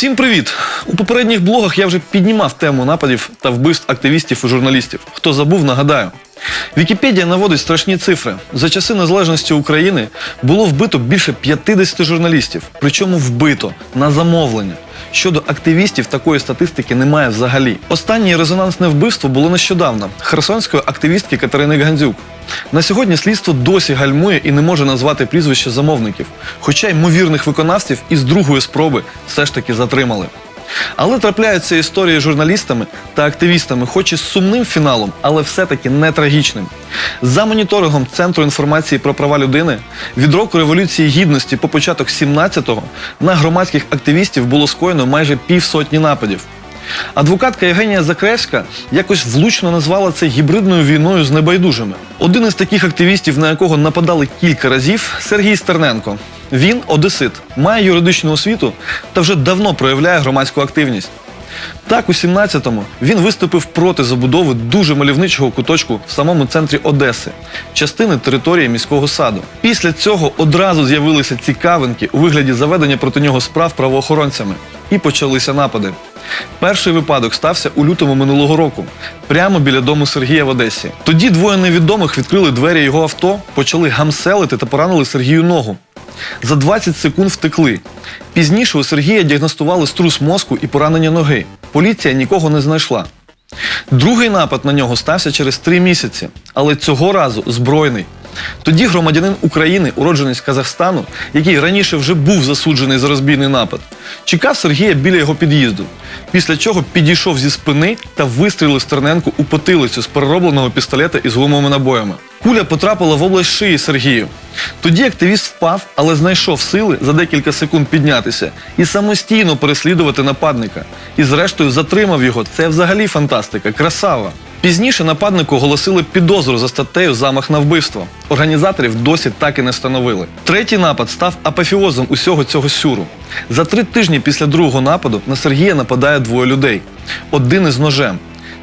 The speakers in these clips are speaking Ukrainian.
Всім привіт! У попередніх блогах я вже піднімав тему нападів та вбивств активістів і журналістів. Хто забув, нагадаю. Вікіпедія наводить страшні цифри. За часи незалежності України було вбито більше 50 журналістів, причому вбито на замовлення. Щодо активістів такої статистики немає взагалі. Останнє резонансне вбивство було нещодавно херсонської активістки Катерини Гандзюк. На сьогодні слідство досі гальмує і не може назвати прізвище замовників, хоча ймовірних виконавців із другої спроби все ж таки затримали. Але трапляються історії з журналістами та активістами, хоч і з сумним фіналом, але все-таки не трагічним. За моніторингом Центру інформації про права людини від року Революції Гідності по початок 17-го на громадських активістів було скоєно майже півсотні нападів. Адвокатка Євгенія Закревська якось влучно назвала це гібридною війною з небайдужими. Один із таких активістів, на якого нападали кілька разів, Сергій Стерненко. Він одесит, має юридичну освіту та вже давно проявляє громадську активність. Так, у 17-му він виступив проти забудови дуже мальовничого куточку в самому центрі Одеси, частини території міського саду. Після цього одразу з'явилися цікавинки у вигляді заведення проти нього справ правоохоронцями. І почалися напади. Перший випадок стався у лютому минулого року, прямо біля дому Сергія в Одесі. Тоді двоє невідомих відкрили двері його авто, почали гамселити та поранили Сергію ногу. За 20 секунд втекли. Пізніше у Сергія діагностували струс мозку і поранення ноги. Поліція нікого не знайшла. Другий напад на нього стався через три місяці, але цього разу збройний. Тоді громадянин України, уродженець Казахстану, який раніше вже був засуджений за розбійний напад, чекав Сергія біля його під'їзду, після чого підійшов зі спини та вистрілив Стерненку у потилицю з переробленого пістолета із гумовими набоями. Куля потрапила в область шиї Сергію. Тоді активіст впав, але знайшов сили за декілька секунд піднятися і самостійно переслідувати нападника. І зрештою затримав його. Це взагалі фантастика, красава. Пізніше нападнику оголосили підозру за статтею замах на вбивство. Організаторів досі так і не встановили. Третій напад став апофіозом усього цього сюру. За три тижні після другого нападу на Сергія нападає двоє людей. Один із ножем.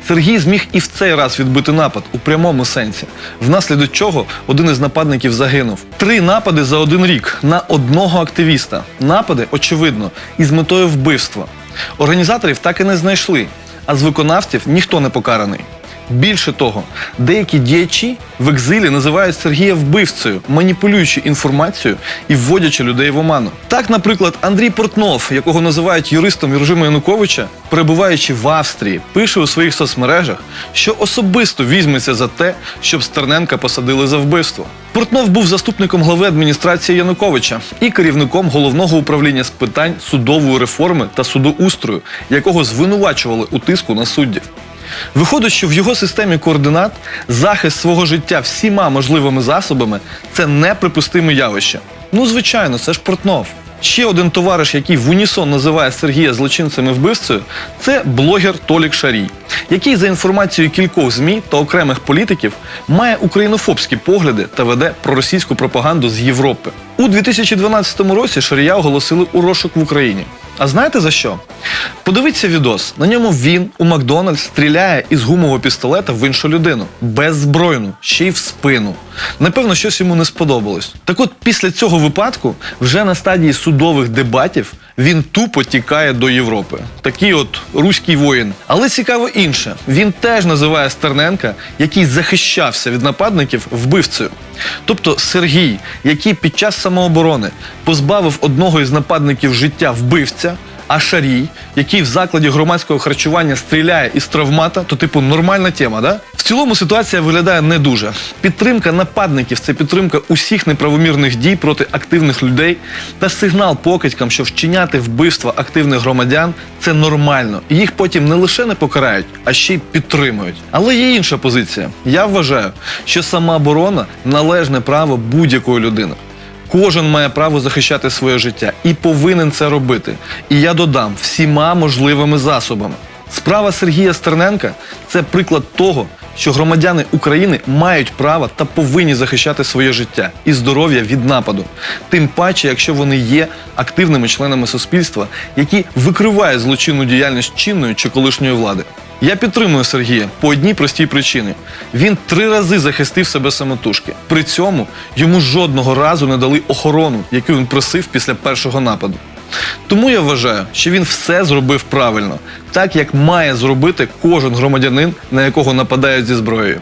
Сергій зміг і в цей раз відбити напад у прямому сенсі, внаслідок чого один із нападників загинув. Три напади за один рік на одного активіста. Напади, очевидно, із метою вбивства. Організаторів так і не знайшли, а з виконавців ніхто не покараний. Більше того, деякі діячі в екзилі називають Сергія вбивцею, маніпулюючи інформацією і вводячи людей в оману. Так, наприклад, Андрій Портнов, якого називають юристом режиму Януковича, перебуваючи в Австрії, пише у своїх соцмережах, що особисто візьметься за те, щоб Стерненка посадили за вбивство. Портнов був заступником глави адміністрації Януковича і керівником головного управління з питань судової реформи та судоустрою, якого звинувачували у тиску на суддів. Виходить, що в його системі координат захист свого життя всіма можливими засобами це неприпустиме явище. Ну, звичайно, це ж Портнов. Ще один товариш, який в унісон називає Сергія злочинцем і вбивцею, це блогер Толік Шарій, який, за інформацією кількох ЗМІ та окремих політиків, має українофобські погляди та веде проросійську пропаганду з Європи. У 2012 році Шарія оголосили у розшук в Україні. А знаєте за що? Подивіться відос. На ньому він у Макдональдс стріляє із гумового пістолета в іншу людину. Беззбройну, ще й в спину. Напевно, щось йому не сподобалось. Так от, після цього випадку, вже на стадії судових дебатів, він тупо тікає до Європи. Такий от руський воїн. Але цікаво інше. Він теж називає Стерненка, який захищався від нападників вбивцею. Тобто Сергій, який під час самооборони позбавив одного із нападників життя вбивця, а Шарій, який в закладі громадського харчування стріляє із травмата, то типу нормальна тема, да? Цілому ситуація виглядає не дуже. Підтримка нападників це підтримка усіх неправомірних дій проти активних людей та сигнал покидькам, що вчиняти вбивства активних громадян це нормально. Їх потім не лише не покарають, а ще й підтримують. Але є інша позиція. Я вважаю, що самооборона належне право будь-якої людини. Кожен має право захищати своє життя і повинен це робити. І я додам всіма можливими засобами. Справа Сергія Стерненка це приклад того, що громадяни України мають право та повинні захищати своє життя і здоров'я від нападу. Тим паче, якщо вони є активними членами суспільства, які викривають злочинну діяльність чинної чи колишньої влади. Я підтримую Сергія по одній простій причині. Він три рази захистив себе самотужки. При цьому йому жодного разу не дали охорону, яку він просив після першого нападу. Тому я вважаю, що він все зробив правильно, так як має зробити кожен громадянин, на якого нападають зі зброєю.